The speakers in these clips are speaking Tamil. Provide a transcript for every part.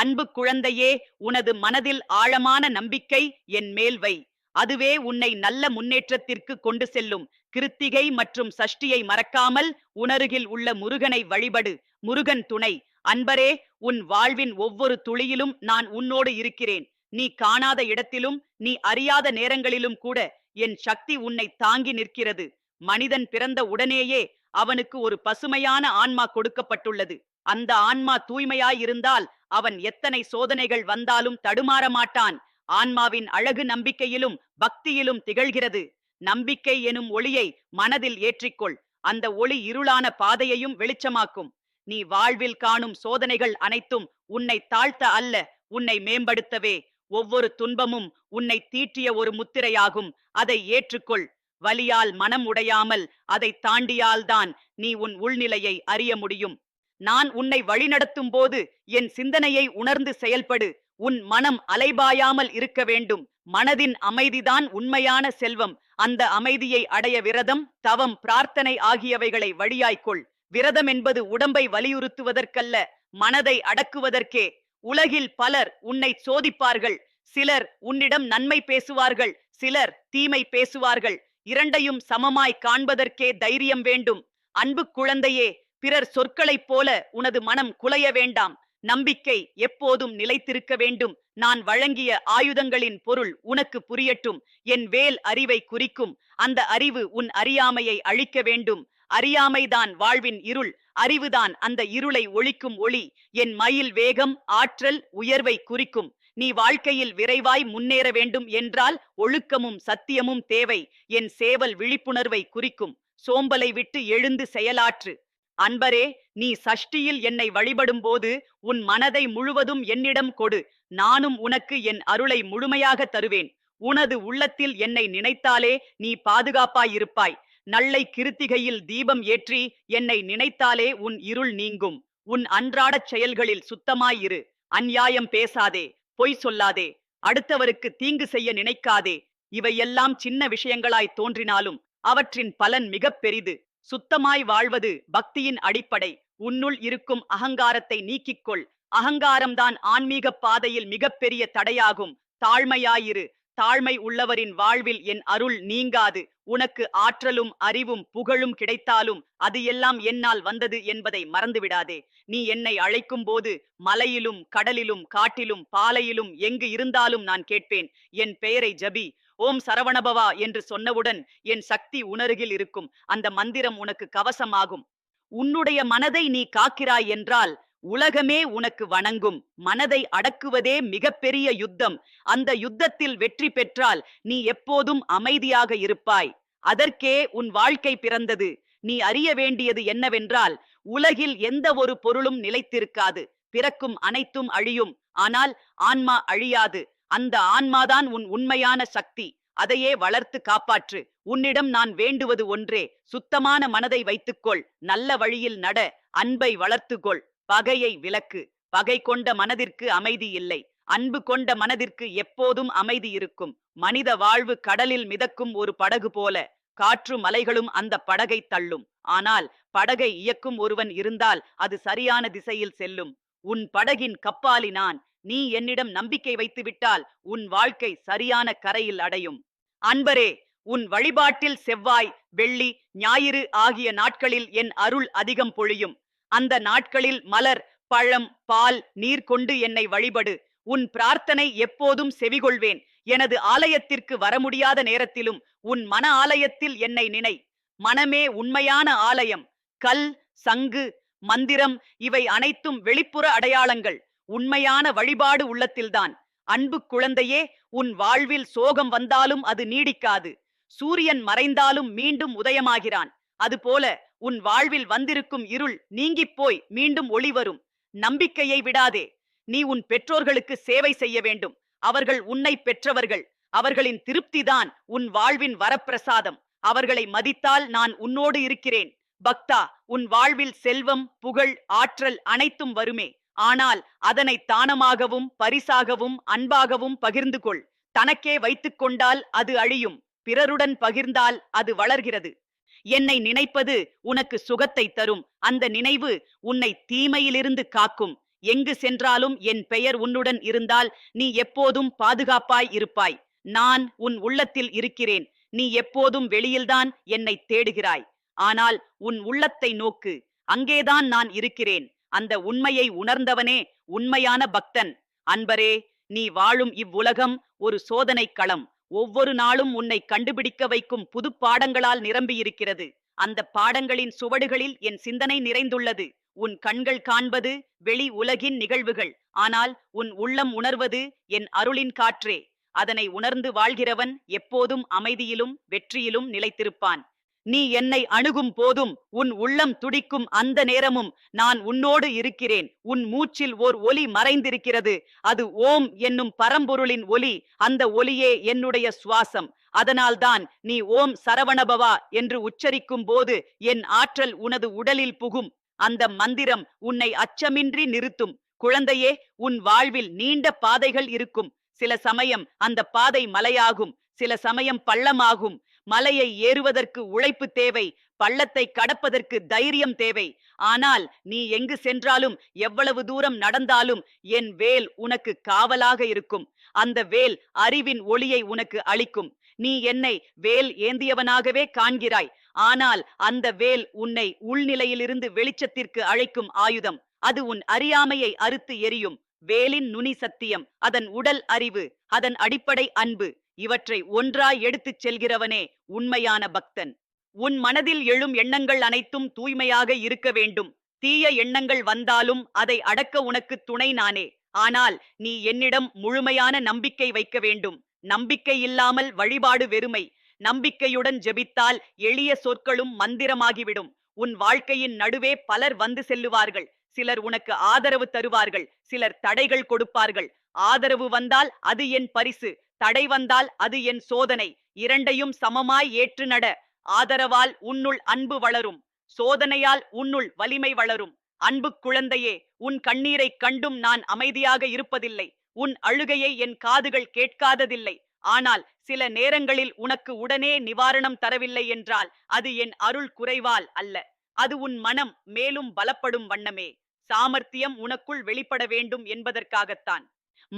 அன்பு குழந்தையே உனது மனதில் ஆழமான நம்பிக்கை என் மேல் வை. அதுவே உன்னை நல்ல முன்னேற்றத்திற்கு கொண்டு செல்லும். கிருத்திகை மற்றும் சஷ்டியை மறக்காமல் உணருகில் உள்ள முருகனை வழிபடு. முருகன் துணை. அன்பரே உன் வாழ்வின் ஒவ்வொரு துளியிலும் நான் உன்னோடு இருக்கிறேன். நீ காணாத இடத்திலும் நீ அறியாத நேரங்களிலும் கூட என் சக்தி உன்னை தாங்கி நிற்கிறது. மனிதன் பிறந்த உடனேயே அவனுக்கு ஒரு பசுமையான ஆன்மா கொடுக்கப்பட்டுள்ளது. அந்த ஆன்மா தூய்மையாயிருந்தால் அவன் எத்தனை சோதனைகள் வந்தாலும் தடுமாற மாட்டான். ஆன்மாவின் அழகு நம்பிக்கையிலும் பக்தியிலும் திகழ்கிறது. நம்பிக்கை எனும் ஒளியை மனதில் ஏற்றிக்கொள். அந்த ஒளி இருளான பாதையையும் வெளிச்சமாக்கும். நீ வாழ்வில் காணும் சோதனைகள் அனைத்தும் உன்னை தாழ்த்த அல்ல உன்னை மேம்படுத்தவே. ஒவ்வொரு துன்பமும் உன்னை தீட்டிய ஒரு முத்திரையாகும். அதை ஏற்றுக்கொள். வலியால் மனம் உடையாமல் அதை தாண்டியால்தான் நீ உன் உள்நிலையை அறிய முடியும். நான் உன்னை வழிநடத்தும் போது என் சிந்தனையை உணர்ந்து செயல்படு. உன் மனம் அலைபாயாமல் இருக்க வேண்டும். மனதின் அமைதிதான் உண்மையான செல்வம். அந்த அமைதியை அடைய விரதம் தவம் பிரார்த்தனை ஆகியவைகளை வழியாய்க்கொள் விரதம் என்பது உடம்பை வலியுறுத்துவதற்கல்ல மனதை அடக்குவதற்கே. உலகில் பலர் உன்னை சோதிப்பார்கள். சிலர் உன்னிடம் நன்மை பேசுவார்கள். சிலர் தீமை பேசுவார்கள். இரண்டையும் சமமாய் காண்பதற்கே தைரியம் வேண்டும். அன்பு குழந்தையே பிறர் சொற்களைப் போல உனது மனம் குலைய வேண்டாம். நம்பிக்கை எப்போதும் நிலைத்திருக்க வேண்டும். நான் வழங்கிய ஆயுதங்களின் பொருள் உனக்கு புரியட்டும். என் வேல் அறிவை குறிக்கும். அந்த அறிவு உன் அறியாமையை அழிக்க வேண்டும். அறியாமைதான் வாழ்வின் இருள். அறிவுதான் அந்த இருளை ஒழிக்கும் ஒளி. என் மயில் வேகம் ஆற்றல் உயர்வை குறிக்கும். நீ வாழ்க்கையில் விரைவாய் முன்னேற வேண்டும் என்றால் ஒழுக்கமும் சத்தியமும் தேவை. என் சேவல் விழிப்புணர்வை குறிக்கும். சோம்பலை விட்டு எழுந்து செயலாற்று. அன்பரே நீ சஷ்டியில் என்னை வழிபடும் போது உன் மனதை முழுவதும் என்னிடம் கொடு. நானும் உனக்கு என் அருளை முழுமையாக தருவேன். உனது உள்ளத்தில் என்னை நினைத்தாலே நீ பாதுகாப்பாயிருப்பாய். நல்லை கிருத்திகையில் தீபம் ஏற்றி என்னை நினைத்தாலே உன் இருள் நீங்கும். உன் அன்றாடச் செயல்களில் சுத்தமாயிரு. அந்நியாயம் பேசாதே பொய் சொல்லாதே. அடுத்தவருக்கு தீங்கு செய்ய நினைக்காதே. இவையெல்லாம் சின்ன விஷயங்களாய் தோன்றினாலும் அவற்றின் பலன் மிகப் பெரிது. சுத்தமாய் வாழ்வது பக்தியின் அடிப்படை. உன்னுள் இருக்கும் அகங்காரத்தை நீக்கிக்கொள். அகங்காரம்தான் ஆன்மீக பாதையில் மிகப்பெரிய தடையாகும். தாழ்மையாயிரு. தாழ்மை உள்ளவரின் வாழ்வில் என் அருள் நீங்காது. உனக்கு ஆற்றலும் அறிவும் புகழும் கிடைத்தாலும் அது எல்லாம் என்னால் வந்தது என்பதை மறந்துவிடாதே. நீ என்னை அழைக்கும் போது மலையிலும் கடலிலும் காட்டிலும் பாலையிலும் எங்கு இருந்தாலும் நான் கேட்பேன். என் பெயரை ஜபி. ஓம் சரவணபவா என்று சொன்னவுடன் என் சக்தி உணருகில் இருக்கும். அந்த மந்திரம் உனக்கு கவசமாகும். உன்னுடைய மனதை நீ காக்கிறாய் என்றால் உலகமே உனக்கு வணங்கும். மனதை அடக்குவதே மிகப்பெரிய யுத்தம். அந்த யுத்தத்தில் வெற்றி பெற்றால் நீ எப்போதும் அமைதியாக இருப்பாய். அதற்கே உன் வாழ்க்கை பிறந்தது. நீ அறிய வேண்டியது என்னவென்றால் உலகில் எந்த ஒரு பொருளும் நிலைத்திருக்காது. பிறக்கும் அனைத்தும் அழியும். ஆனால் ஆன்மா அழியாது. அந்த ஆன்மாதான் உன் உண்மையான சக்தி. அதையே வளர்த்து காப்பாற்று. உன்னிடம் நான் வேண்டுவது ஒன்றே. சுத்தமான மனதை வைத்துக்கொள். நல்ல வழியில் நட. அன்பை வளர்த்துக்கொள். பகையை விலக்கு பகை கொண்ட மனதிற்கு அமைதி இல்லை. அன்பு கொண்ட மனதிற்கு எப்போதும் அமைதி இருக்கும். மனித வாழ்வு கடலில் மிதக்கும் ஒரு படகு போல காற்று மலைகளும் அந்த படகை தள்ளும். ஆனால் படகை இயக்கும் ஒருவன் இருந்தால் அது சரியான திசையில் செல்லும். உன் படகின் கப்பாலி நான் நீ என்னிடம் நம்பிக்கை வைத்துவிட்டால் உன் வாழ்க்கை சரியான கரையில் அடையும். அன்பரே உன் வழிபாட்டில் செவ்வாய் வெள்ளி ஞாயிறு ஆகிய நாட்களில் என் அருள் அதிகம் பொழியும். அந்த நாட்களில் மலர் பழம் பால் நீர் கொண்டு என்னை வழிபடு. உன் பிரார்த்தனை எப்போதும் செவிகொள்வேன். எனது ஆலயத்திற்கு வர முடியாத நேரத்திலும் உன் மன ஆலயத்தில் என்னை நினை. மனமே உண்மையான ஆலயம். கல் சங்கு மந்திரம் இவை அனைத்தும் வெளிப்புற அடையாளங்கள். உண்மையான வழிபாடு உள்ளத்தில்தான். அன்பு குழந்தையே உன் வாழ்வில் சோகம் வந்தாலும் அது நீடிக்காது. சூரியன் மறைந்தாலும் மீண்டும் உதயமாகிறான். அதுபோல உன் வாழ்வில் வந்திருக்கும் இருள் நீங்கிப் போய் மீண்டும் ஒளி வரும். நம்பிக்கையை விடாதே. நீ உன் பெற்றோர்களுக்கு சேவை செய்ய வேண்டும். அவர்கள் உன்னை பெற்றவர்கள். அவர்களின் திருப்திதான் உன் வாழ்வின் வரப்பிரசாதம். அவர்களை மதித்தால் நான் உன்னோடு இருக்கிறேன். பக்தா உன் வாழ்வில் செல்வம் புகழ் ஆற்றல் அனைத்தும் வருமே. ஆனால் அதனை தானமாகவும் பரிசாகவும் அன்பாகவும் பகிர்ந்து கொள். தனக்கே வைத்துக் கொண்டால் அது அழியும். பிறருடன் பகிர்ந்தால் அது வளர்கிறது. என்னை நினைப்பது உனக்கு சுகத்தை தரும். அந்த நினைவு உன்னை தீமையிலிருந்து காக்கும். எங்கு சென்றாலும் என் பெயர் உன்னுடன் இருந்தால் நீ எப்போதும் பாதுகாப்பாய் இருப்பாய். நான் உன் உள்ளத்தில் இருக்கிறேன். நீ எப்போதும் வெளியில்தான் என்னை தேடுகிறாய். ஆனால் உன் உள்ளத்தை நோக்கு. அங்கேதான் நான் இருக்கிறேன். அந்த உண்மையை உணர்ந்தவனே உண்மையான பக்தன். அன்பரே நீ வாழும் இவ்வுலகம் ஒரு சோதனைக் களம். ஒவ்வொரு நாளும் உன்னை கண்டுபிடிக்க வைக்கும் புது பாடங்களால் நிரம்பியிருக்கிறது. அந்த பாடங்களின் சுவடுகளில் என் சிந்தனை நிறைந்துள்ளது. உன் கண்கள் காண்பது வெளி உலகின் நிகழ்வுகள். ஆனால் உன் உள்ளம் உணர்வது என் அருளின் காற்றே. அதனை உணர்ந்து வாழ்கிறவன் எப்போதும் அமைதியிலும் வெற்றியிலும் நிலைத்திருப்பான். நீ என்னை அணுகும் போதும் உன் உள்ளம் துடிக்கும் அந்த நேரமும் நான் உன்னோடு இருக்கிறேன். உன் மூச்சில் ஓர் ஒலி மறைந்திருக்கிறது. அது ஓம் என்னும் பரம்பொருளின் ஒலி அந்த ஒலியே என்னுடைய சுவாசம். அதனால்தான் நீ ஓம் சரவணபவா என்று உச்சரிக்கும் போது என் ஆற்றல் உனது உடலில் புகும். அந்த மந்திரம் உன்னை அச்சமின்றி நிறுத்தும். குழந்தையே உன் வாழ்வில் நீண்ட பாதைகள் இருக்கும். சில சமயம் அந்த பாதை மலையாகும். சில சமயம் பள்ளமாகும். மலையை ஏறுவதற்கு உழைப்பு தேவை பள்ளத்தை கடப்பதற்கு தைரியம் தேவை. ஆனால் நீ எங்கு சென்றாலும் எவ்வளவு தூரம் நடந்தாலும் என் வேல் உனக்கு காவலாக இருக்கும். அந்த வேல் அறிவின் ஒளியை உனக்கு அளிக்கும். நீ என்னை வேல் ஏந்தியவனாகவே காண்கிறாய். ஆனால் அந்த வேல் உன்னை உள்நிலையிலிருந்து வெளிச்சத்திற்கு அழைக்கும் ஆயுதம். அது உன் அறியாமையை அறுத்து எரியும். வேலின் நுனி சத்தியம் அதன் உடல் அறிவு அதன் அடிப்படை அன்பு. இவற்றை ஒன்றாய் எடுத்துச் செல்கிறவனே உண்மையான பக்தன். உன் மனதில் எழும் எண்ணங்கள் அனைத்தும் தூய்மையாக இருக்க வேண்டும். தீய எண்ணங்கள் வந்தாலும் அதை அடக்க உனக்கு துணை நானே. ஆனால் நீ என்னிடம் முழுமையான நம்பிக்கை வைக்க வேண்டும். நம்பிக்கை இல்லாமல் வழிபாடு வெறுமை. நம்பிக்கையுடன் ஜெபித்தால் எளிய சொற்களும் மந்திரமாகிவிடும். உன் வாழ்க்கையின் நடுவே பலர் வந்து செல்லுவார்கள். சிலர் உனக்கு ஆதரவு தருவார்கள். சிலர் தடைகள் கொடுப்பார்கள். ஆதரவு வந்தால் அது என் பரிசு. தடை வந்தால் அது என் சோதனை. இரண்டையும் சமமாய் ஏற்று நட. ஆதரவால் உன்னுள் அன்பு வளரும். சோதனையால் உன்னுள் வலிமை வளரும். அன்பு குழந்தையே உன் கண்ணீரை கண்டும் நான் அமைதியாக இருப்பதில்லை. உன் அழுகையை என் காதுகள் கேட்காததில்லை. ஆனால் சில நேரங்களில் உனக்கு உடனே நிவாரணம் தரவில்லை என்றால் அது என் அருள் குறைவால் அல்ல. அது உன் மனம் மேலும் பலப்படும் வண்ணமே. சாமர்த்தியம் உனக்குள் வெளிப்பட வேண்டும் என்பதற்காகத்தான்.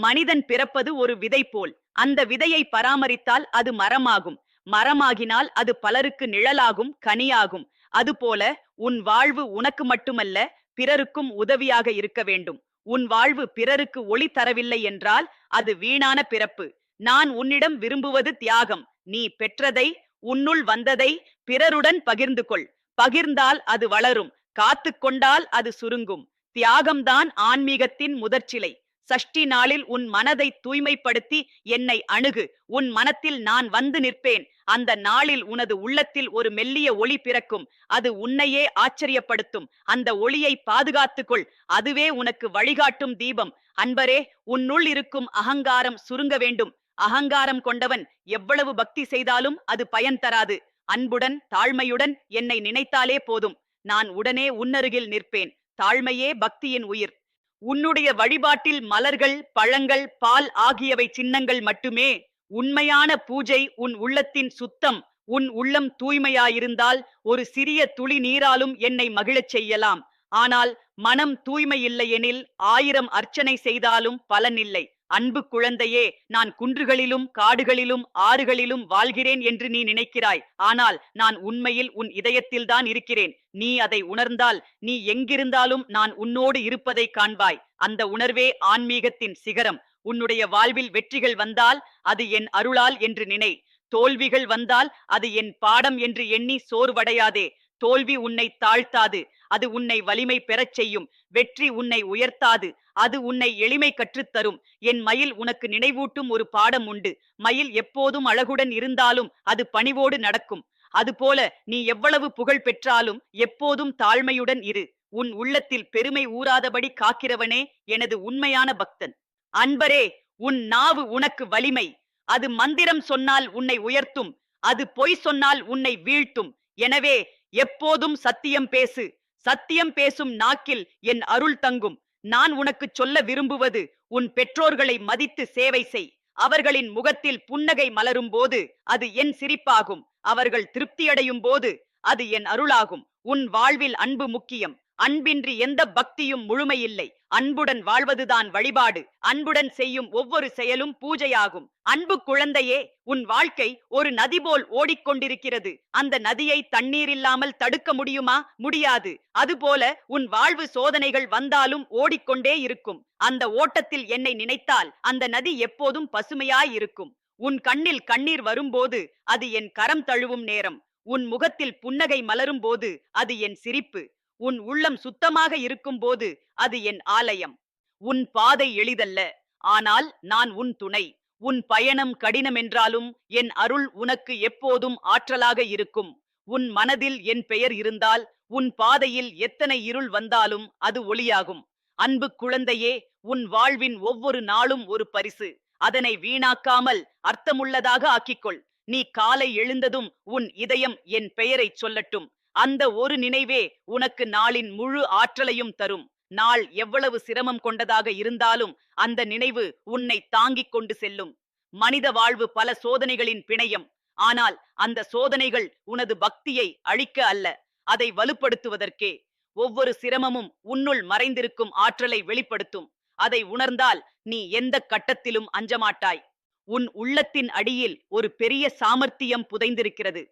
மனிதன் பிறப்பது ஒரு விதை போல். அந்த விதையை பராமரித்தால் அது மரமாகும். மரமாகினால் அது பலருக்கு நிழலாகும் கனியாகும். அதுபோல உன் வாழ்வு உனக்கு மட்டுமல்ல பிறருக்கும் உதவியாக இருக்க வேண்டும். உன் வாழ்வு பிறருக்கு ஒளி தரவில்லை என்றால் அது வீணான பிறப்பு. நான் உன்னிடம் விரும்புவது தியாகம். நீ பெற்றதை உன்னுள் வந்ததை பிறருடன் பகிர்ந்து கொள். பகிர்ந்தால் அது வளரும். காத்து கொண்டால் அது சுருங்கும். தியாகம்தான் ஆன்மீகத்தின் முதற்சிலை. சஷ்டி நாளில் உன் மனதை தூய்மைப்படுத்தி என்னை அணுகு. உன் மனத்தில் நான் வந்து நிற்பேன். அந்த நாளில் உனது உள்ளத்தில் ஒரு மெல்லிய ஒளி பிறக்கும். அது உன்னையே ஆச்சரியப்படுத்தும். அந்த ஒளியை பாதுகாத்துக்கொள். அதுவே உனக்கு வழிகாட்டும் தீபம். அன்பரே உன்னுள் இருக்கும் அகங்காரம் சுருங்க வேண்டும். அகங்காரம் கொண்டவன் எவ்வளவு பக்தி செய்தாலும் அது பயன் தராது. அன்புடன் தாழ்மையுடன் என்னை நினைத்தாலே போதும். நான் உடனே உன்னருகில் நிற்பேன். தாழ்மையே பக்தியின் உயிர். உன்னுடைய வழிபாட்டில் மலர்கள் பழங்கள் பால் ஆகியவை சின்னங்கள் மட்டுமே. உண்மையான பூஜை உன் உள்ளத்தின் சுத்தம் உன் உள்ளம் தூய்மையாயிருந்தால் ஒரு சிறிய துளி நீராலும் என்னை மகிழச் செய்யலாம். ஆனால் மனம் தூய்மையில்லையெனில் ஆயிரம் அர்ச்சனை செய்தாலும் பலனில்லை. அன்பு குழந்தையே நான் குன்றுகளிலும் காடுகளிலும் ஆறுகளிலும் வாழ்கிறேன் என்று நீ நினைக்கிறாய். ஆனால் நான் உண்மையில் உன் இதயத்தில்தான் இருக்கிறேன். நீ அதை உணர்ந்தால் நீ எங்கிருந்தாலும் நான் உன்னோடு இருப்பதை காண்பாய். அந்த உணர்வே ஆன்மீகத்தின் சிகரம். உன்னுடைய வாழ்வில் வெற்றிகள் வந்தால் அது என் அருளால் என்று நினை. தோல்விகள் வந்தால் அது என் பாடம் என்று எண்ணி சோர்வடையாதே. தோல்வி உன்னை தாழ்த்தாது. அது உன்னை வலிமை பெறச் செய்யும். வெற்றி உன்னை உயர்த்தாது. அது உன்னை எளிமை கற்றுத்தரும் என் மயில் உனக்கு நினைவூட்டும் ஒரு பாடம் உண்டு. மயில் எப்போதும் அழகுடன் இருந்தாலும் அது பணிவோடு நடக்கும். அதுபோல நீ எவ்வளவு புகழ் பெற்றாலும் எப்போதும் தாழ்மையுடன் இரு. உன் உள்ளத்தில் பெருமை ஊறாதபடி காக்கிறவனே எனது உண்மையான பக்தன். அன்பரே உன் நாவு உனக்கு வலிமை. அது மந்திரம் சொன்னால் உன்னை உயர்த்தும். அது பொய் சொன்னால் உன்னை வீழ்த்தும். எனவே எப்போதும் சத்தியம் பேசு. சத்தியம் பேசும் நாக்கில் என் அருள் தங்கும். நான் உனக்கு சொல்ல விரும்புவது உன் பெற்றோர்களை மதித்து சேவை செய். அவர்களின் முகத்தில் புன்னகை மலரும் போது அது என் சிரிப்பாகும். அவர்கள் திருப்தியடையும் போது அது என் அருளாகும். உன் வாழ்வில் அன்பு முக்கியம். அன்பின்றி எந்த பக்தியும் முழுமையில்லை. அன்புடன் வாழ்வதுதான் வழிபாடு. அன்புடன் செய்யும் ஒவ்வொரு செயலும் பூஜையாகும். அன்பு குழந்தையே உன் வாழ்க்கை ஒரு நதி போல் ஓடிக்கொண்டிருக்கிறது. அந்த நதியை தண்ணீர் இல்லாமல் தடுக்க முடியுமா? முடியாது. அதுபோல உன் வாழ்வு சோதனைகள் வந்தாலும் ஓடிக்கொண்டே இருக்கும். அந்த ஓட்டத்தில் என்னை நினைத்தால் அந்த நதி எப்போதும் பசுமையாயிருக்கும் உன் கண்ணில் கண்ணீர் வரும்போது அது என் கரம் தழுவும் நேரம். உன் முகத்தில் புன்னகை மலரும் போது அது என் சிரிப்பு. உன் உள்ளம் சுத்தமாக இருக்கும்போது அது என் ஆலயம். உன் பாதை எளிதல்ல. ஆனால் நான் உன் துணை. உன் பயணம் கடினமென்றாலும் என் அருள் உனக்கு எப்போதும் ஆற்றலாக இருக்கும். உன் மனதில் என் பெயர் இருந்தால் உன் பாதையில் எத்தனை இருள் வந்தாலும் அது ஒளியாகும். அன்பு குழந்தையே உன் வாழ்வின் ஒவ்வொரு நாளும் ஒரு பரிசு. அதனை வீணாக்காமல் அர்த்தமுள்ளதாக ஆக்கிக்கொள். நீ காலை எழுந்ததும் உன் இதயம் என் பெயரைச் சொல்லட்டும். அந்த ஒரு நினைவே உனக்கு நாளின் முழு ஆற்றலையும் தரும். நாள் எவ்வளவு சிரமம் கொண்டதாக இருந்தாலும் அந்த நினைவு உன்னை தாங்கிக் கொண்டு செல்லும். மனித வாழ்வு பல சோதனைகளின் பிணையம். ஆனால் அந்த சோதனைகள் உனது பக்தியை அழிக்க அல்ல அதை வலுப்படுத்துவதற்கே. ஒவ்வொரு சிரமமும் உன்னுள் மறைந்திருக்கும் ஆற்றலை வெளிப்படுத்தும். அதை உணர்ந்தால் நீ எந்த கட்டத்திலும் அஞ்சமாட்டாய். உன் உள்ளத்தின் அடியில் ஒரு பெரிய சாமர்த்தியம் புதைந்திருக்கிறது.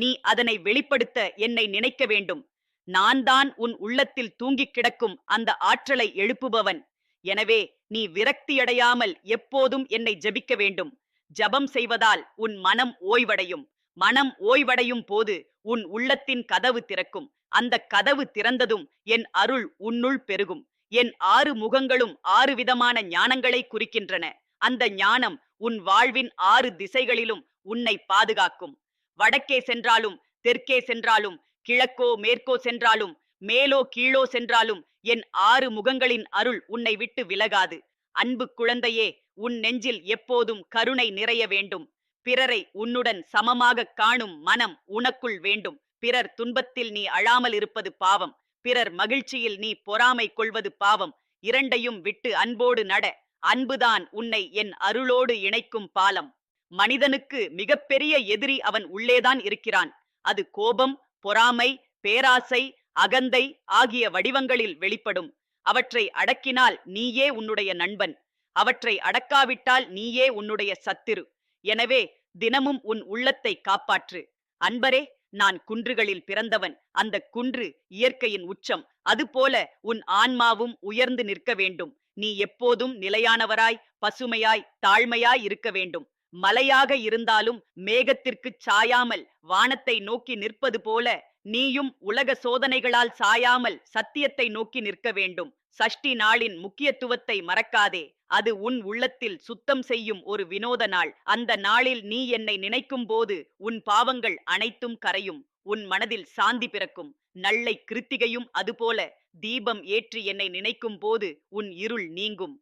நீ அதனை வெளிப்படுத்த என்னை நினைக்க வேண்டும். நான் தான் உன் உள்ளத்தில் தூங்கிக் கிடக்கும் அந்த ஆற்றலை எழுப்புபவன். எனவே நீ விரக்தியடையாமல் எப்போதும் என்னை ஜெபிக்க வேண்டும். ஜபம் செய்வதால் உன் மனம் ஓய்வடையும். மனம் ஓய்வடையும் போது உன் உள்ளத்தின் கதவு திறக்கும். அந்த கதவு திறந்ததும் என் அருள் உன்னுள் பெருகும். என் ஆறு முகங்களும் ஆறு விதமான ஞானங்களை குறிக்கின்றன. அந்த ஞானம் உன் வாழ்வின் ஆறு திசைகளிலும் உன்னை பாதுகாக்கும். வடக்கே சென்றாலும் தெற்கே சென்றாலும் கிழக்கோ மேற்கோ சென்றாலும் மேலோ கீழோ சென்றாலும் என் ஆறு முகங்களின் அருள் உன்னை விட்டு விலகாது. அன்பு குழந்தையே உன் நெஞ்சில் எப்போதும் கருணை நிறைய வேண்டும். பிறரை உன்னுடன் சமமாக காணும் மனம் உனக்குள் வேண்டும். பிறர் துன்பத்தில் நீ அழாமல் இருப்பது பாவம். பிறர் மகிழ்ச்சியில் நீ பொறாமை கொள்வது பாவம். இரண்டையும் விட்டு அன்போடு நட. அன்புதான் உன்னை என் அருளோடு இணைக்கும் பாலம். மனிதனுக்கு மிகப்பெரிய எதிரி அவன் உள்ளேதான் இருக்கிறான். அது கோபம் பொறாமை பேராசை அகந்தை ஆகிய வடிவங்களில் வெளிப்படும். அவற்றை அடக்கினால் நீயே உன்னுடைய நண்பன். அவற்றை அடக்காவிட்டால் நீயே உன்னுடைய சத்திரு. எனவே தினமும் உன் உள்ளத்தை காப்பாற்று. அன்பரே நான் குன்றுகளில் பிறந்தவன். அந்த குன்று இயற்கையின் உச்சம். அதுபோல உன் ஆன்மாவும் உயர்ந்து நிற்க வேண்டும். நீ எப்போதும் நிலையானவராய் பசுமையாய் தாழ்மையாய் இருக்க வேண்டும். மலையாக இருந்தாலும் மேகத்திற்குச் சாயாமல் வானத்தை நோக்கி நிற்பது போல நீயும் உலக சோதனைகளால் சாயாமல் சத்தியத்தை நோக்கி நிற்க வேண்டும். சஷ்டி நாளின் முக்கியத்துவத்தை மறக்காதே. அது உன் உள்ளத்தில் சுத்தம் செய்யும் ஒரு வினோத நாள். அந்த நாளில் நீ என்னை நினைக்கும் போது உன் பாவங்கள் அனைத்தும் கரையும். உன் மனதில் சாந்தி பிறக்கும். நள்ளை கிருத்திகையும் அதுபோல தீபம் ஏற்றி என்னை நினைக்கும் போது உன் இருள் நீங்கும்.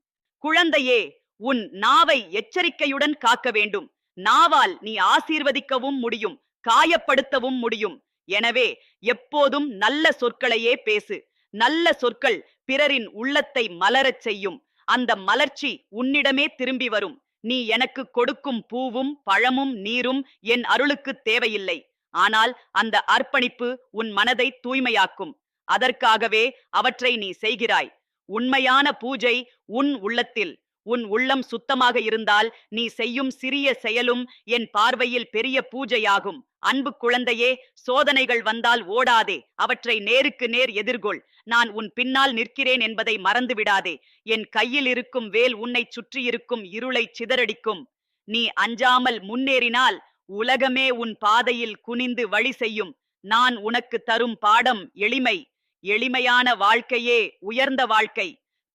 குழந்தையே உன் நாவை எச்சரிக்கையுடன் காக்க வேண்டும். நாவால் நீ ஆசீர்வதிக்கவும் முடியும் காயப்படுத்தவும் முடியும். எனவே எப்போதும் நல்ல சொற்களையே பேசு. நல்ல சொற்கள் பிறரின் உள்ளத்தை மலரச் செய்யும். அந்த மலர்ச்சி உன்னிடமே திரும்பி வரும். நீ எனக்கு கொடுக்கும் பூவும் பழமும் நீரும் என் அருளுக்கு தேவையில்லை. ஆனால் அந்த அர்ப்பணிப்பு உன் மனதை தூய்மையாக்கும். அதற்காகவே அவற்றை நீ செய்கிறாய். உண்மையான பூஜை உன் உள்ளத்தில். உன் உள்ளம் சுத்தமாக இருந்தால் நீ செய்யும் சிறிய செயலும் என் பார்வையில் பெரிய பூஜையாகும். அன்பு குழந்தையே சோதனைகள் வந்தால் ஓடாதே. அவற்றை நேருக்கு நேர் எதிர்கொள். நான் உன் பின்னால் நிற்கிறேன் என்பதை மறந்து விடாதே. என் கையில் இருக்கும் வேல் உன்னை சுற்றியிருக்கும் இருளை சிதறடிக்கும். நீ அஞ்சாமல் முன்னேறினால் உலகமே உன் பாதையில் குனிந்து வழி செய்யும். நான் உனக்கு தரும் பாடம் எளிமை. எளிமையான வாழ்க்கையே உயர்ந்த வாழ்க்கை.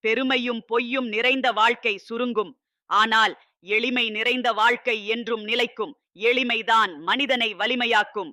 பெருமையும் பொய்யும் நிறைந்த வாழ்க்கை சுருங்கும். ஆனால் எளிமை நிறைந்த வாழ்க்கை என்றும் நிலைக்கும். எளிமைதான் மனிதனை வலிமையாக்கும்.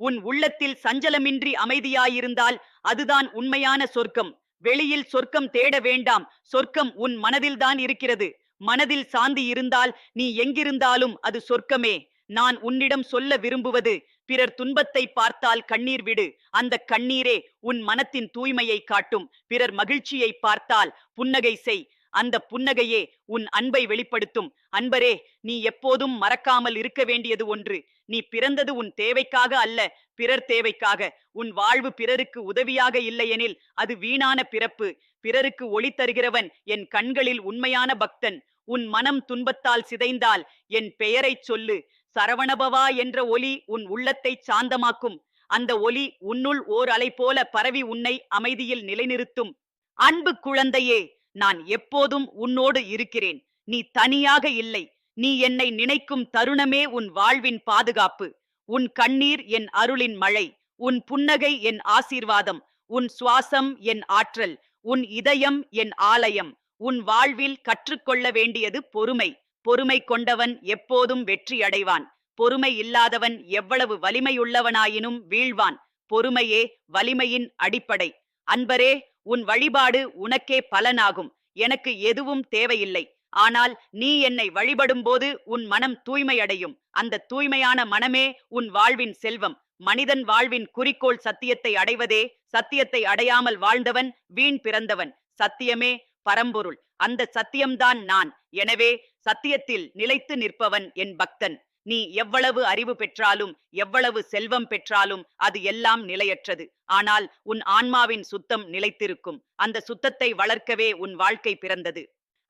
உன் உள்ளத்தில் சஞ்சலமின்றி அமைதியாயிருந்தால் அதுதான் உண்மையான சொர்க்கம். வெளியில் சொர்க்கம் தேட வேண்டாம். சொர்க்கம் உன் மனதில்தான் இருக்கிறது. மனதில் சாந்தி இருந்தால் நீ எங்கிருந்தாலும் அது சொர்க்கமே. நான் உன்னிடம் சொல்ல விரும்புவது பிறர் துன்பத்தை பார்த்தால் கண்ணீர் விடு. அந்த கண்ணீரே உன் மனத்தின் தூய்மையை காட்டும். பிறர் மகிழ்ச்சியை பார்த்தால் புன்னகை செய். அந்த புன்னகையே உன் அன்பை வெளிப்படுத்தும். அன்பரே நீ எப்போதும் மறக்காமல் இருக்க வேண்டியது ஒன்று. நீ பிறந்தது உன் தேவைக்காக அல்ல பிறர் தேவைக்காக. உன் வாழ்வு பிறருக்கு உதவியாக இல்லையெனில் அது வீணான பிறப்பு. பிறருக்கு ஒளி தருகிறவன் என் கண்களில் உண்மையான பக்தன். உன் மனம் துன்பத்தால் சிதைந்தால் என் பெயரைச் சொல்லு. சரவணபவா என்ற ஒலி உன் உள்ளத்தை சாந்தமாக்கும். அந்த ஒலி உன்னுள் ஓர் அலை போல பரவி உன்னை அமைதியில் நிலைநிறுத்தும். அன்பு குழந்தையே நான் எப்போதும் உன்னோடு இருக்கிறேன். நீ தனியாக இல்லை. நீ என்னை நினைக்கும் தருணமே உன் வாழ்வின் பாதுகாப்பு. உன் கண்ணீர் என் அருளின் மழை. உன் புன்னகை என் ஆசீர்வாதம். உன் சுவாசம் என் ஆற்றல். உன் இதயம் என் ஆலயம். உன் வாழ்வில் கற்றுக்கொள்ள வேண்டியது பொறுமை. பொறுமை கொண்டவன் எப்போதும் வெற்றி அடைவான். பொறுமை இல்லாதவன் எவ்வளவு வலிமையுள்ளவனாயினும் வீழ்வான். பொறுமையே வலிமையின் அடிப்படை. அன்பரே உன் வழிபாடு உனக்கே பலனாகும். எனக்கு எதுவும் தேவையில்லை. ஆனால் நீ என்னை வழிபடும்போது உன் மனம் தூய்மையடையும். அந்த தூய்மையான மனமே உன் வாழ்வின் செல்வம். மனிதன் வாழ்வின் குறிக்கோள் சத்தியத்தை அடைவதே சத்தியத்தை அடையாமல் வாழ்ந்தவன் வீண் பிறந்தவன். சத்தியமே பரம்பொருள். அந்த சத்தியம்தான் நான். எனவே சத்தியத்தில் நிலைத்து நிற்பவன் என் பக்தன். நீ எவ்வளவு அறிவு பெற்றாலும் எவ்வளவு செல்வம் பெற்றாலும் அது எல்லாம் நிலையற்றது. ஆனால் உன் ஆன்மாவின் சுத்தம் நிலைத்திருக்கும். அந்த சுத்தத்தை வளர்க்கவே உன் வாழ்க்கை பிறந்தது.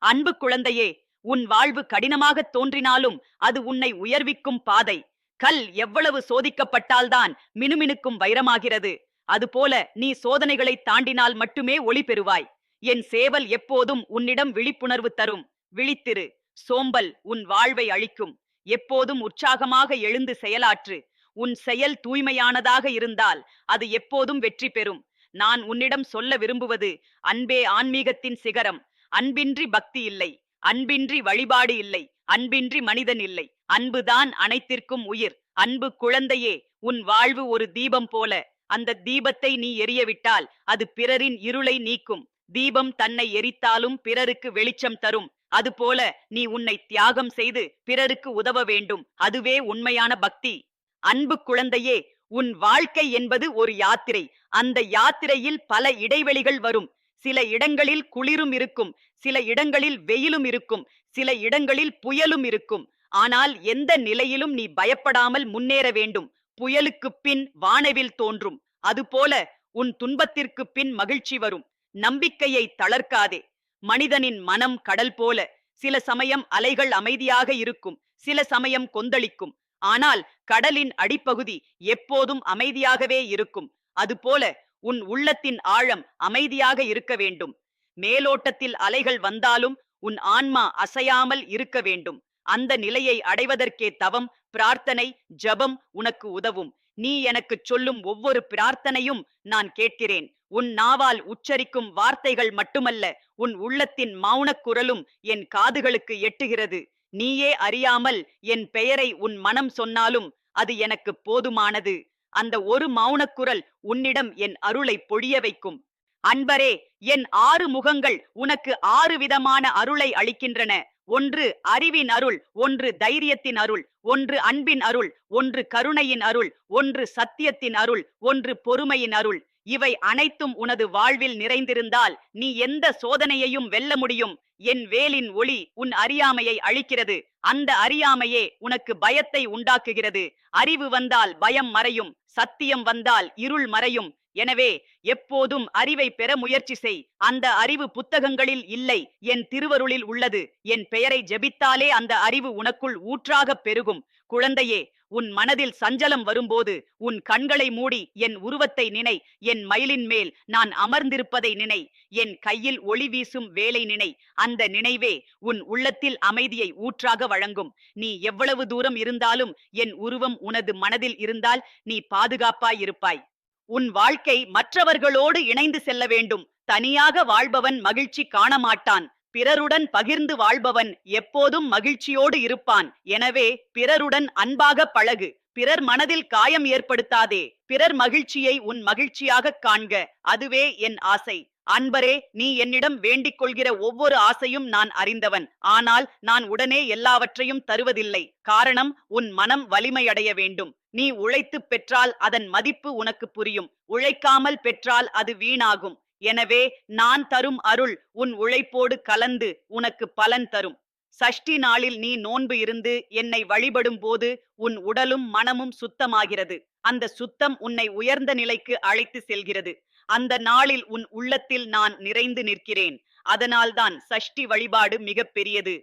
அன்பு குழந்தையே உன் வாழ்வு கடினமாக தோன்றினாலும் அது உன்னை உயர்விக்கும் பாதை. கல் எவ்வளவு சோதிக்கப்பட்டால்தான் மினுமினுக்கும் வைரமாகிறது. அதுபோல நீ சோதனைகளை தாண்டினால் மட்டுமே ஒளி பெறுவாய். என் சேவல் எப்போதும் உன்னிடம் விழிப்புணர்வு தரும். விழித்திரு. சோம்பல் உன் வாழ்வை அழிக்கும். எப்போதும் உற்சாகமாக எழுந்து செயலாற்று. உன் செயல் தூய்மையானதாக இருந்தால் அது எப்போதும் வெற்றி பெறும். நான் உன்னிடம் சொல்ல விரும்புவது அன்பே ஆன்மீகத்தின் சிகரம். அன்பின்றி பக்தி இல்லை. அன்பின்றி வழிபாடு இல்லை. அன்பின்றி மனிதன் இல்லை. அன்புதான் அனைத்திற்கும் உயிர். அன்பு குழந்தையே உன் வாழ்வு ஒரு தீபம் போல. அந்த தீபத்தை நீ எரியவிட்டால் அது பிறரின் இருளை நீக்கும். தீபம் தன்னை எரித்தாலும் பிறருக்கு வெளிச்சம் தரும். அதுபோல நீ உன்னை தியாகம் செய்து பிறருக்கு உதவ வேண்டும். அதுவே உண்மையான பக்தி. அன்பு குழந்தையே உன் வாழ்க்கை என்பது ஒரு யாத்திரை. அந்த யாத்திரையில் பல இடைவெளிகள் வரும். சில இடங்களில் குளிரும் இருக்கும். சில இடங்களில் வெயிலும் இருக்கும். சில இடங்களில் புயலும் இருக்கும். ஆனால் எந்த நிலையிலும் நீ பயப்படாமல் முன்னேற வேண்டும். புயலுக்குப் பின் வானவில் தோன்றும். அதுபோல உன் துன்பத்திற்கு பின் மகிழ்ச்சி வரும். நம்பிக்கையை தளர்க்காதே. மனிதனின் மனம் கடல் போல. சில சமயம் அலைகள் அமைதியாக இருக்கும். சில சமயம் கொந்தளிக்கும். ஆனால் கடலின் அடிப்பகுதி எப்போதும் அமைதியாகவே இருக்கும். அதுபோல உன் உள்ளத்தின் ஆழம் அமைதியாக இருக்க வேண்டும். மேலோட்டத்தில் அலைகள் வந்தாலும் உன் ஆன்மா அசையாமல் இருக்க வேண்டும். அந்த நிலையை அடைவதற்கே தவம் பிரார்த்தனை ஜபம் உனக்கு உதவும். நீ எனக்குச் சொல்லும் ஒவ்வொரு பிரார்த்தனையும் நான் கேட்கிறேன். உன் நாவால் உச்சரிக்கும் வார்த்தைகள் மட்டுமல்ல உன் உள்ளத்தின் மௌனக் குரலும் என் காதுகளுக்கு எட்டுகிறது. நீயே அறியாமல் என் பெயரை உன் மனம் சொன்னாலும் அது எனக்கு போதுமானது. அந்த ஒரு மௌனக்குரல் உன்னிடம் என் அருளை பொழிய வைக்கும். அன்பரே என் ஆறு முகங்கள் உனக்கு ஆறு விதமான அருளை அளிக்கின்றன. ஒன்று அறிவின் அருள் ஒன்று தைரியத்தின் அருள் ஒன்று அன்பின் அருள் ஒன்று கருணையின் அருள் ஒன்று சத்தியத்தின் அருள் ஒன்று பொறுமையின் அருள். இவை அனைத்தும் உனது வாழ்வில் நிறைந்திருந்தால் நீ எந்த சோதனையையும் வெல்ல முடியும். என் வேலின் ஒளி உன் அறியாமையை அழிக்கிறது. அந்த அறியாமையே உனக்கு பயத்தை உண்டாக்குகிறது. அறிவு வந்தால் பயம் மறையும் சத்தியம் வந்தால் இருள் மறையும். எனவே எப்போதும் அறிவை பெற முயற்சி செய். அந்த அறிவு புத்தகங்களில் இல்லை என் திருவருளில் உள்ளது. என் பெயரை ஜெபித்தாலே அந்த அறிவு உனக்குள் ஊற்றாகப் பெருகும். குழந்தையே உன் மனதில் சஞ்சலம் வரும்போது உன் கண்களை மூடி என் உருவத்தை நினை. என் மயிலின் மேல் நான் அமர்ந்திருப்பதை நினை. என் கையில் ஒளி வீசும் வேலை நினை. அந்த நினைவே உன் உள்ளத்தில் அமைதியை ஊற்றாக வழங்கும். நீ எவ்வளவு தூரம் இருந்தாலும் என் உருவம் உனது மனதில் இருந்தால் நீ பாதுகாப்பாய் இருப்பாய். உன் வாழ்க்கை மற்றவர்களோடு இணைந்து செல்ல வேண்டும். தனியாக வாழ்பவன் மகிழ்ச்சி காண மாட்டான் பிறருடன் பகிர்ந்து வாழ்பவன் எப்போதும் மகிழ்ச்சியோடு இருப்பான். எனவே பிறருடன் அன்பாக பழகு. பிறர் மனதில் காயம் ஏற்படுத்தாதே. பிறர் மகிழ்ச்சியை உன் மகிழ்ச்சியாக காண்க. அதுவே என் ஆசை. அன்பரே நீ என்னிடம் வேண்டிக் கொள்கிற ஒவ்வொரு ஆசையும் நான் அறிந்தவன். ஆனால் நான் உடனே எல்லாவற்றையும் தருவதில்லை. காரணம் உன் மனம் வலிமையடைய வேண்டும். நீ உழைத்து பெற்றால் அதன் மதிப்பு உனக்கு புரியும். உழைக்காமல் பெற்றால் அது வீணாகும். எனவே நான் தரும் அருள் உன் உழைப்போடு கலந்து உனக்கு பலன் தரும். சஷ்டி நாளில் நீ நோன்பு இருந்து என்னை வழிபடும் போது உன் உடலும் மனமும் சுத்தமாகிறது. அந்த சுத்தம் உன்னை உயர்ந்த நிலைக்கு அழைத்து செல்கிறது. அந்த நாளில் உன் உள்ளத்தில் நான் நிறைந்து நிற்கிறேன். அதனால்தான் சஷ்டி வழிபாடு மிகப்பெரியது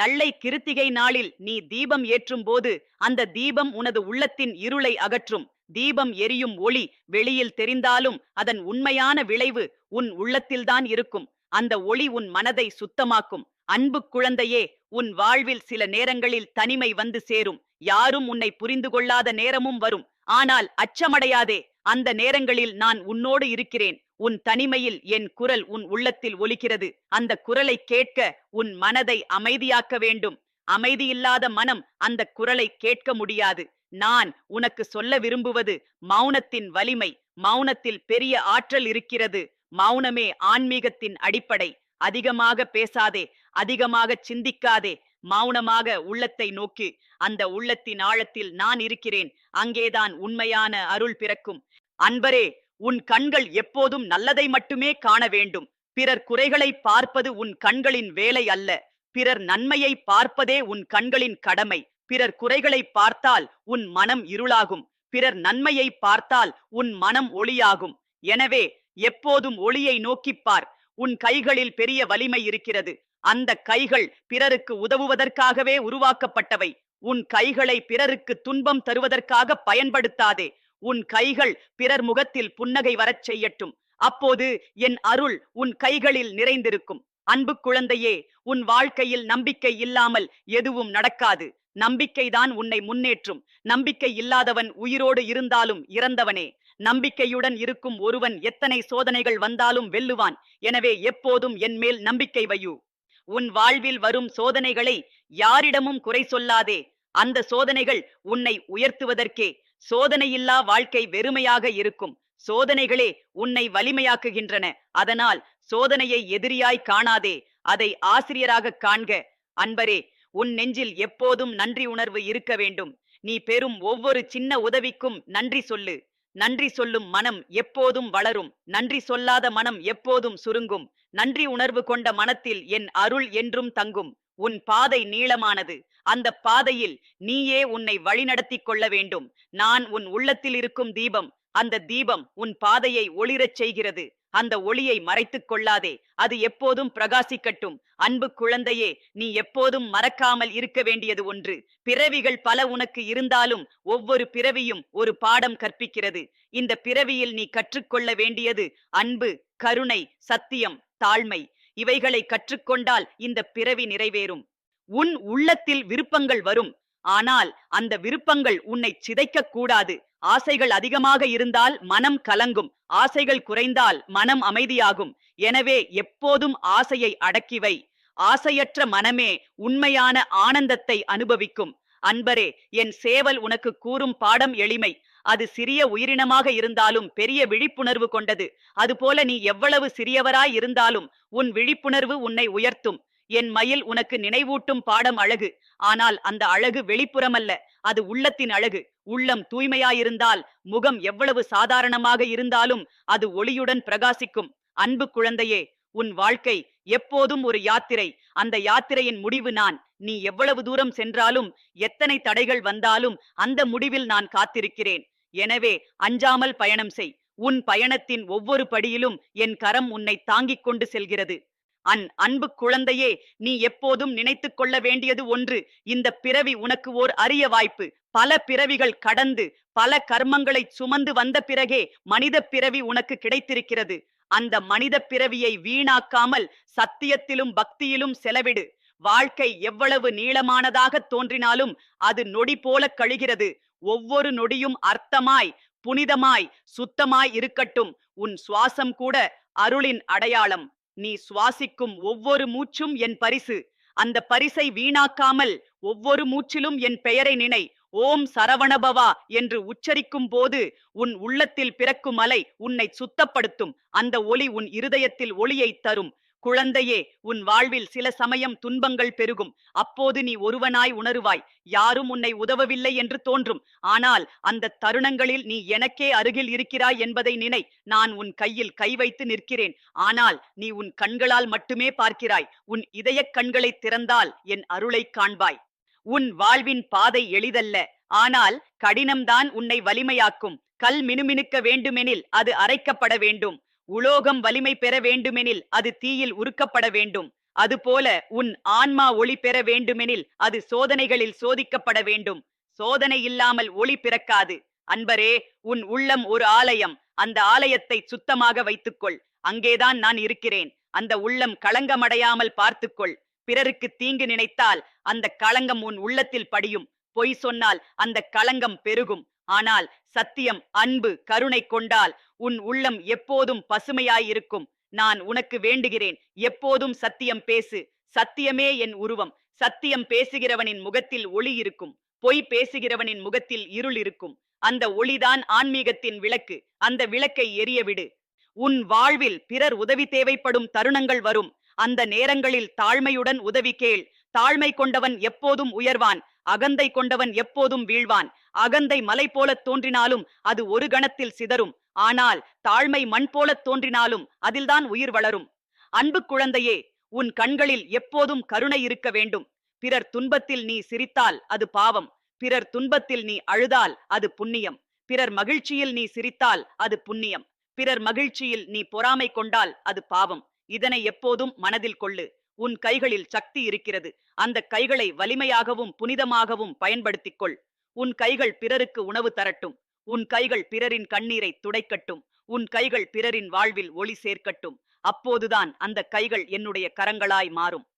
நல்லை கிருத்திகை நாளில் நீ தீபம் ஏற்றும் போது அந்த தீபம் உனது உள்ளத்தின் இருளை அகற்றும். தீபம் எரியும் ஒளி வெளியில் தெரிந்தாலும் அதன் உண்மையான விளைவு உன் உள்ளத்தில்தான் இருக்கும். அந்த ஒளி உன் மனதை சுத்தமாக்கும். அன்பு குழந்தையே உன் வாழ்வில் சில நேரங்களில் தனிமை வந்து சேரும். யாரும் உன்னை புரிந்து கொள்ளாத நேரமும் வரும். ஆனால் அச்சமடையாதே அந்த நேரங்களில் நான் உன்னோடு இருக்கிறேன். உன் தனிமையில் என் குரல் உன் உள்ளத்தில் ஒலிக்கிறது. அந்த குரலை கேட்க உன் மனதை அமைதியாக்க வேண்டும். அமைதியில்லாத மனம் அந்த குரலை கேட்க முடியாது. நான் உனக்கு சொல்ல விரும்புவது மௌனத்தின் வலிமை. மௌனத்தில் பெரிய ஆற்றல் இருக்கிறது. மௌனமே ஆன்மீகத்தின் அடிப்படை. அதிகமாக பேசாதே. அதிகமாக சிந்திக்காதே. மௌனமாக உள்ளத்தை நோக்கி. அந்த உள்ளத்தின் ஆழத்தில் நான் இருக்கிறேன். அங்கேதான் உண்மையான அருள் பிறக்கும். அன்பரே உன் கண்கள் எப்போதும் நல்லதை மட்டுமே காண வேண்டும். பிறர் குறைகளை பார்ப்பது உன் கண்களின் வேலை அல்ல. பிறர் நன்மையை பார்ப்பதே உன் கண்களின் கடமை. பிறர் குறைகளை பார்த்தால் உன் மனம் இருளாகும். பிறர் நன்மையை பார்த்தால் உன் மனம் ஒளியாகும். எனவே எப்போதும் ஒளியை நோக்கிப் பார். உன் கைகளில் பெரிய வலிமை இருக்கிறது. அந்த கைகள் பிறருக்கு உதவுவதற்காகவே உருவாக்கப்பட்டவை. உன் கைகளை பிறருக்கு துன்பம் தருவதற்காக பயன்படுத்தாதே. உன் கைகள் பிறர் முகத்தில் புன்னகை வரச் செய்யட்டும். அப்போது என் அருள் உன் கைகளில் நிறைந்திருக்கும். அன்பு குழந்தையே உன் வாழ்க்கையில் நம்பிக்கை இல்லாமல் எதுவும் நடக்காது. நம்பிக்கைதான் உன்னை முன்னேற்றும். நம்பிக்கை இல்லாதவன் உயிரோடு இருந்தாலும் இறந்தவனே. நம்பிக்கையுடன் இருக்கும் ஒருவன் எத்தனை சோதனைகள் வந்தாலும் வெல்லுவான். எனவே எப்போதும் என் மேல் நம்பிக்கை வையு. உன் வாழ்வில் வரும் சோதனைகளை யாரிடமும் குறை சொல்லாதே. அந்த சோதனைகள் உன்னை உயர்த்துவதற்கே. சோதனையில்லா வாழ்க்கை வெறுமையாக இருக்கும். சோதனைகளே உன்னை வலிமையாக்குகின்றன. அதனால் சோதனையை எதிரியாய் காணாதே. அதை ஆசிரியராக காண்க. அன்பரே உன் நெஞ்சில் எப்போதும் நன்றி உணர்வு இருக்க வேண்டும். நீ பெறும் ஒவ்வொரு சின்ன உதவிக்கும் நன்றி சொல்லு. நன்றி சொல்லும் மனம் எப்போதும் வளரும். நன்றி சொல்லாத மனம் எப்போதும் சுருங்கும். நன்றி உணர்வு கொண்ட மனத்தில் என் அருள் என்றும் தங்கும். உன் பாதை நீளமானது. அந்த பாதையில் நீயே உன்னை வழிநடத்திக் கொள்ள வேண்டும். நான் உன் உள்ளத்தில் இருக்கும் தீபம் அந்த தீபம் உன் பாதையை ஒளிரச் செய்கிறது. அந்த ஒளியை மறைத்துக் கொள்ளாதே அது எப்போதும் பிரகாசிக்கட்டும். அன்பு குழந்தையே நீ எப்போதும் மறக்காமல் இருக்க வேண்டியது ஒன்று. பிறவிகள் பல உனக்கு இருந்தாலும் ஒவ்வொரு பிறவியும் ஒரு பாடம் கற்பிக்கிறது. இந்த பிறவியில் நீ கற்றுக்கொள்ள வேண்டியது அன்பு கருணை சத்தியம் தாழ்மை. இவைகளை கற்றுக்கொண்டால் இந்த பிறவி நிறைவேறும். உன் உள்ளத்தில் விருப்பங்கள் வரும். ஆனால் அந்த விருப்பங்கள் உன்னை சிதைக்க கூடாது. ஆசைகள் அதிகமாக இருந்தால் மனம் கலங்கும். ஆசைகள் குறைந்தால் மனம் அமைதியாகும். எனவே எப்போதும் ஆசையை அடக்கி வை. ஆசையற்ற மனமே உண்மையான ஆனந்தத்தை அனுபவிக்கும். அன்பரே என் சேவல் உனக்கு கூறும் பாடம் எளிமை. அது சிறிய உயிரினமாக இருந்தாலும் பெரிய விழிப்புணர்வு கொண்டது. அதுபோல நீ எவ்வளவு சிறியவராய் இருந்தாலும் உன் விழிப்புணர்வு உன்னை உயர்த்தும். என் மயில் உனக்கு நினைவூட்டும் பாடம் அழகு. ஆனால் அந்த அழகு வெளிப்புறமல்ல அது உள்ளத்தின் அழகு. உள்ளம் தூய்மையாயிருந்தால் முகம் எவ்வளவு சாதாரணமாக இருந்தாலும் அது ஒளியுடன் பிரகாசிக்கும். அன்பு குழந்தையே உன் வாழ்க்கை எப்போதும் ஒரு யாத்திரை. அந்த யாத்திரையின் முடிவு நான். நீ எவ்வளவு தூரம் சென்றாலும் எத்தனை தடைகள் வந்தாலும் அந்த முடிவில் நான் காத்திருக்கிறேன். எனவே அஞ்சாமல் பயணம் செய். உன் பயணத்தின் ஒவ்வொரு படியிலும் என் கரம் உன்னை தாங்கிக் கொண்டு செல்கிறது. அன் அன்பு குழந்தையே நீ எப்போதும் நினைத்துக் கொள்ள வேண்டியது ஒன்று. இந்த பிறவி உனக்கு ஓர் அரிய வாய்ப்பு. பல பிறவிகள் கடந்து பல கர்மங்களை சுமந்து வந்த பிறகே மனித பிறவி உனக்கு கிடைத்திருக்கிறது. அந்த மனித பிறவியை வீணாக்காமல் சத்தியத்திலும் பக்தியிலும் செலவிடு. வாழ்க்கை எவ்வளவு நீளமானதாக தோன்றினாலும் அது நொடி போல கழிகிறது. ஒவ்வொரு நொடியும் அர்த்தமாய் புனிதமாய் சுத்தமாய் இருக்கட்டும். உன் சுவாசம் கூட அருளின் அடையாளம். நீ சுவாசிக்கும் ஒவ்வொரு மூச்சும் என் பரிசு. அந்த பரிசை வீணாக்காமல் ஒவ்வொரு மூச்சிலும் என் பெயரை நினை. ஓம் சரவணபவா என்று உச்சரிக்கும் போது உன் உள்ளத்தில் பிறக்கும் அலை உன்னை சுத்தப்படுத்தும். அந்த ஒளி உன் இருதயத்தில் ஒளியை தரும். குழந்தையே உன் வாழ்வில் சில சமயம் துன்பங்கள் பெருகும். அப்போது நீ ஒருவனாய் உணருவாய். யாரும் உன்னை உதவவில்லை என்று தோன்றும். ஆனால் அந்த தருணங்களில் நீ எனக்கே அருகில் இருக்கிறாய் என்பதை நினை. நான் உன் கையில் கை வைத்து நிற்கிறேன். ஆனால் நீ உன் கண்களால் மட்டுமே பார்க்கிறாய். உன் இதயக் கண்களை திறந்தால் என் அருளைக் காண்பாய். உன் வாழ்வின் பாதை எளிதல்ல. ஆனால் கடினம்தான் உன்னை வலிமையாக்கும். கல் மினுமினுக்க வேண்டுமெனில் அது அரைக்கப்பட வேண்டும். உலோகம் வலிமை பெற வேண்டுமெனில் அது தீயில் உருக்கப்பட வேண்டும். அதுபோல உன் ஆன்மா ஒளி பெற வேண்டுமெனில் அது சோதனைகளில் சோதிக்கப்பட வேண்டும். சோதனை இல்லாமல் ஒளி பிறக்காது. அன்பரே உன் உள்ளம் ஒரு ஆலயம். அந்த ஆலயத்தை சுத்தமாக வைத்துக்கொள். அங்கேதான் நான் இருக்கிறேன். அந்த உள்ளம் களங்கமடையாமல் பார்த்துக்கொள். பிறருக்கு தீங்கு நினைத்தால் அந்த களங்கம் உன் உள்ளத்தில் படியும். பொய் சொன்னால் அந்த களங்கம் பெருகும். ஆனால் சத்தியம் அன்பு கருணை கொண்டால் உன் உள்ளம் எப்போதும் பசுமையாயிருக்கும். நான் உனக்கு வேண்டுகிறேன். எப்போதும் சத்தியம் பேசு. சத்தியமே என் உருவம். சத்தியம் பேசுகிறவனின் முகத்தில் ஒளி இருக்கும். பொய் பேசுகிறவனின் முகத்தில் இருள் இருக்கும். அந்த ஒளிதான் ஆன்மீகத்தின் விளக்கு. அந்த விளக்கை எரிய விடு உன் வாழ்வில் பிறர் உதவி தேவைப்படும் தருணங்கள் வரும். அந்த நேரங்களில் தாழ்மையுடன் உதவி கேள். தாழ்மை கொண்டவன் எப்போதும் உயர்வான். அகந்தை கொண்டவன் எப்போதும் வீழ்வான். அகந்தை மலை போலத் தோன்றினாலும் அது ஒரு கணத்தில் சிதறும். ஆனால் தாழ்மை மண் போலத் தோன்றினாலும் அதில்தான் உயிர் வளரும். அன்பு குழந்தையே உன் கண்களில் எப்போதும் கருணை இருக்க வேண்டும். பிறர் துன்பத்தில் நீ சிரித்தால் அது பாவம். பிறர் துன்பத்தில் நீ அழுதால் அது புண்ணியம். பிறர் மகிழ்ச்சியில் நீ சிரித்தால் அது புண்ணியம். பிறர் மகிழ்ச்சியில் நீ பொறாமை கொண்டால் அது பாவம். இதனை எப்போதும் மனதில் கொள்ளு. உன் கைகளில் சக்தி இருக்கிறது. அந்த கைகளை வலிமையாகவும் புனிதமாகவும் பயன்படுத்திக் கொள். உன் கைகள் பிறருக்கு உணவு தரட்டும். உன் கைகள் பிறரின் கண்ணீரை துடைக்கட்டும். உன் கைகள் பிறரின் வாழ்வில் ஒளி சேர்க்கட்டும். அப்போதுதான் அந்த கைகள் என்னுடைய கரங்களாய் மாறும்.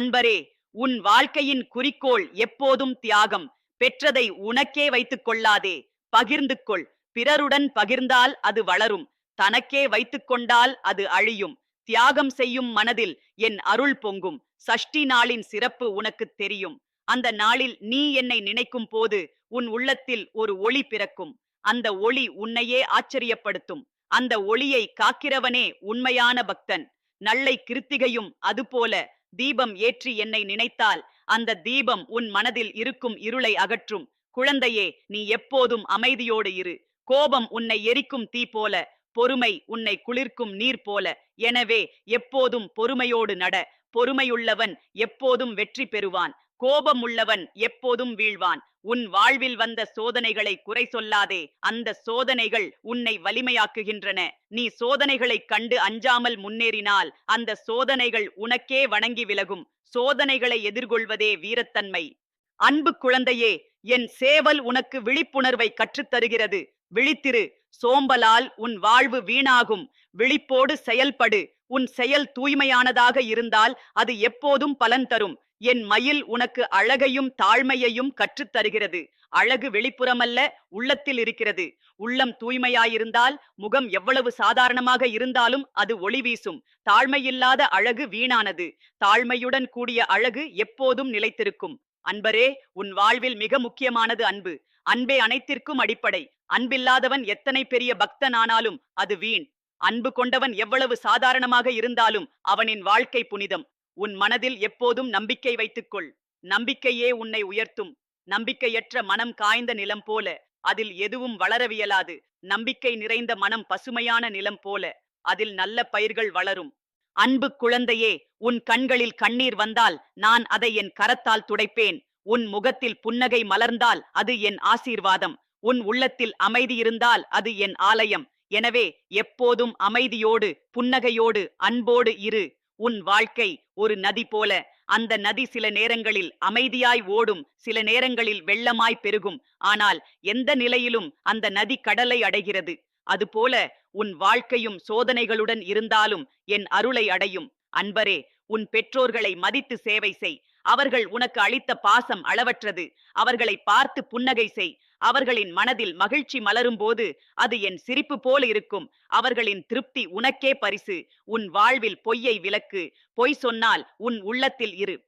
அன்பரே உன் வாழ்க்கையின் குறிக்கோள் எப்போதும் தியாகம். பெற்றதை உனக்கே வைத்துக் கொள்ளாதே. பகிர்ந்து கொள். பிறருடன் பகிர்ந்தால் அது வளரும். தனக்கே வைத்துக் கொண்டால் அது அழியும். தியாகம் செய்யும் மனதில் என் அருள் பொங்கும். சஷ்டி நாளின் சிறப்பு உனக்கு தெரியும். அந்த நாளில் நீ என்னை நினைக்கும் போது உன் உள்ளத்தில் ஒரு ஒளி பிறக்கும். அந்த ஒளி உன்னையே ஆச்சரியப்படுத்தும். அந்த ஒளியை காக்கிறவனே உண்மையான பக்தன். நல்லை கிருத்திகையும் அதுபோல தீபம் ஏற்றி என்னை நினைத்தால் அந்த தீபம் உன் மனதில் இருக்கும் இருளை அகற்றும். குழந்தையே நீ எப்போதும் அமைதியோடு இரு. கோபம் உன்னை எரிக்கும் தீ போல பொறுமை உன்னை குளிர்க்கும் நீர் போல. எனவே எப்போதும் பொறுமையோடு நட. பொறுமையுள்ளவன் எப்போதும் வெற்றி பெறுவான். கோபம் உள்ளவன் எப்போதும் வீழ்வான். உன் வாழ்வில் வந்த சோதனைகளை குறை சொல்லாதே. அந்த சோதனைகள் உன்னை வலிமையாக்குகின்றன. நீ சோதனைகளைக் கண்டு அஞ்சாமல் முன்னேறினால் அந்த சோதனைகள் உனக்கே வணங்கி விலகும். சோதனைகளை எதிர்கொள்வதே வீரத்தன்மை. அன்பு குழந்தையே என் சேவல் உனக்கு விழிப்புணர்வை கற்றுத்தருகிறது. விழித்திரு. சோம்பலால் உன் வாழ்வு வீணாகும். விழிப்போடு செயல்படு. உன் செயல் தூய்மையானதாக இருந்தால் அது எப்போதும் பலன் தரும். என் மயில் உனக்கு அழகையும் தாழ்மையையும் கற்றுத்தருகிறது. அழகு வெளிப்புறமல்ல உள்ளத்தில் இருக்கிறது. உள்ளம் தூய்மையாயிருந்தால் முகம் எவ்வளவு சாதாரணமாக இருந்தாலும் அது ஒளி வீசும். தாழ்மையில்லாத அழகு வீணானது. தாழ்மையுடன் கூடிய அழகு எப்போதும் நிலைத்திருக்கும். அன்பரே உன் வாழ்வில் மிக முக்கியமானது அன்பு. அன்பே அனைத்திற்கும் அடிப்படை. அன்பில்லாதவன் எத்தனை பெரிய பக்தனானாலும் அது வீண். அன்பு கொண்டவன் எவ்வளவு சாதாரணமாக இருந்தாலும் அவனின் வாழ்க்கை புனிதம். உன் மனதில் எப்போதும் நம்பிக்கை வைத்துக்கொள். நம்பிக்கையே உன்னை உயர்த்தும். நம்பிக்கையற்ற மனம் காய்ந்த நிலம் போல அதில் எதுவும் வளரவியலாது. நம்பிக்கை நிறைந்த மனம் பசுமையான நிலம் போல அதில் நல்ல பயிர்கள் வளரும். அன்பு குழந்தையே உன் கண்களில் கண்ணீர் வந்தால் நான் அதை என் கரத்தால் துடைப்பேன். உன் முகத்தில் புன்னகை மலர்ந்தால் அது என் ஆசீர்வாதம். உன் உள்ளத்தில் அமைதி இருந்தால் அது என் ஆலயம். எனவே எப்போதும் அமைதியோடு புன்னகையோடு அன்போடு இரு. உன் வாழ்க்கை ஒரு நதி போல. அந்த நதி சில நேரங்களில் அமைதியாய் ஓடும் சில நேரங்களில் வெள்ளமாய் பெருகும். ஆனால் எந்த நிலையிலும் அந்த நதி கடலை அடைகிறது. அதுபோல உன் வாழ்க்கையும் சோதனைகளுடன் இருந்தாலும் என் அருளை அடையும். அன்பரே உன் பெற்றோர்களை மதித்து சேவை செய். அவர்கள் உனக்கு அளித்த பாசம் அளவற்றது. அவர்களை பார்த்து புன்னகை செய். அவர்களின் மனதில் மகிழ்ச்சி மலரும் போது அது என் சிரிப்பு போல் இருக்கும். அவர்களின் திருப்தி உனக்கே பரிசு. உன் வாழ்வில் பொய்யை விலக்கு பொய் சொன்னால் உன் உள்ளத்தில் இரு.